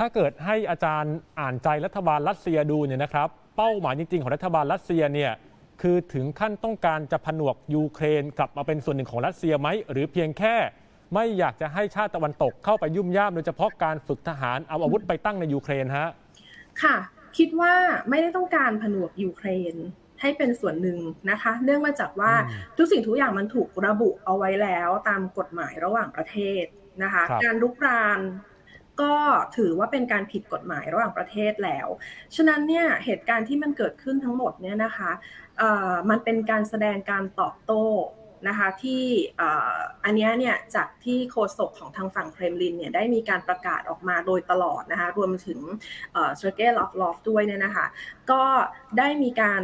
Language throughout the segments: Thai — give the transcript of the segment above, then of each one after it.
ถ้าเกิดให้อาจารย์อ่านใจรัฐบาลรัสเซียดูเนี่ยนะครับ เป้าหมายจริง ๆ ของรัฐบาลรัสเซียเนี่ยคือถึงขั้นต้องการจะผนวกยูเครนกลับมาเป็นส่วนหนึ่งของรัสเซียไหมหรือเพียงแค่ ไม่อยากจะให้ชาติตะวันตกเข้าไปยุ่มย่ามโดยเฉพาะการฝึกทหารเอาอาวุธไปตั้งในยูเครนฮะค่ะ คิดว่าไม่ได้ต้องการผนวกยูเครนให้เป็นส่วนหนึ่งนะคะ เนื่องมาจากว่าอืมทุกสิ่งทุกอย่างมันถูกระบุเอาไว้แล้วตามกฎหมายระหว่างประเทศนะคะครับการลุกราน ก็ถือว่าเป็นการผิดกฎหมายระหว่างประเทศแล้ว ฉะนั้นเนี่ยเหตุการณ์ที่มันเกิดขึ้นทั้งหมดเนี่ยนะคะมันเป็นการแสดงการตอบโต้นะคะที่อันนี้เนี่ยจากที่โฆษกของทางฝั่งเครมลินเนี่ยได้มีการประกาศออกมาโดยตลอดนะคะรวมถึงเซอร์เกย์ลอฟลอฟด้วยเนี่ยนะคะก็ได้มีการ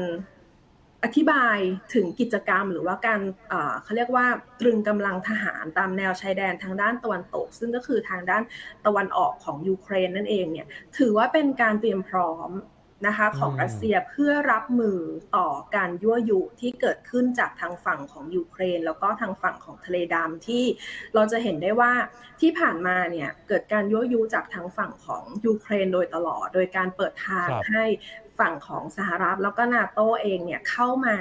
อธิบายถึงกิจกรรมหรือว่าการเอ่อเขาเรียกว่าตรึงกำลังทหารตามแนวชายแดนทางด้านตะวันตก ซึ่งก็คือทางด้านตะวันออกของยูเครนนั่นเองเนี่ยถือว่าเป็นการเตรียมพร้อมนะคะของอืมรัสเซียเพื่อรับมือต่อการยั่วยุที่เกิดขึ้นจากทางฝั่งของยูเครน แล้วก็ทางฝั่งของทะเลดำที่เราจะเห็นได้ว่าที่ผ่านมาเนี่ยเกิดการยั่วยุจากทางฝั่งของยูเครนโดยตลอด โดยการเปิดทางครับให้ ฝั่งของสหรัฐแล้วก็นาโตเองเนี่ยเข้ามา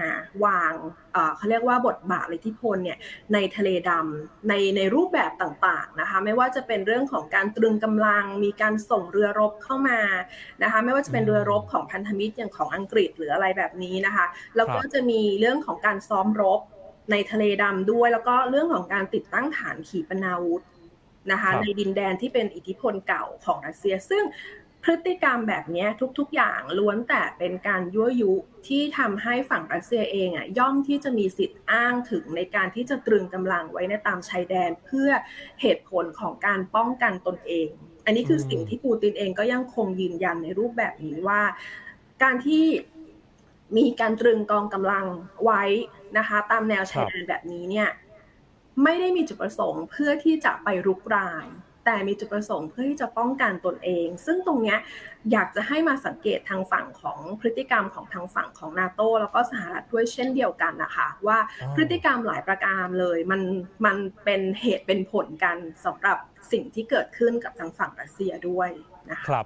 วางเอ่อเขาเรียกว่าบทบาทหรืออิทธิพลเนี่ยในทะเลดำในในรูปแบบต่างๆนะคะไม่ว่าจะเป็นเรื่องของการตรึงกำลังมีการส่งเรือรบเข้ามานะคะไม่ว่าจะเป็นเรือรบของพันธมิตรอย่างของอังกฤษหรืออะไรแบบนี้นะคะแล้วก็ครับจะมีเรื่องของการซ้อมรบในทะเลดำด้วย แล้วก็เรื่องของการติดตั้งฐานขีปนาวุธนะคะครับในดินแดนที่เป็นอิทธิพลเก่าของรัสเซีย ซึ่ง พฤติกรรมแบบนี้ทุกๆ อย่างล้วนแต่เป็นการยั่วยุที่ทำให้ฝั่งรัสเซียเองอะย่อมที่จะมีสิทธิ์อ้างถึงในการที่จะตรึงกำลังไว้ในตามชายแดนเพื่อเหตุผลของการป้องกันตนเอง อันนี้คือสิ่งที่ปูตินเองก็ยังคงยืนยันในรูปแบบนี้ว่า การที่มีการตรึงกองกำลังไว้นะคะ ตามแนวชายแดนแบบนี้เนี่ยไม่ได้มีจุดประสงค์เพื่อที่จะไปรุกราน แต่มีจุดประสงค์เพื่อที่จะป้องกันตนเอง ซึ่งตรงเนี้ยอยากจะให้มาสังเกตทางฝั่งของพฤติกรรมของทางฝั่งของนาโตแล้วก็สหรัฐด้วยเช่นเดียวกันนะคะ ว่าพฤติกรรมหลายประการเลยมันมันเป็นเหตุเป็นผลกันสำหรับสิ่งที่เกิดขึ้นกับทางฝั่งรัสเซียด้วยนะคะครับ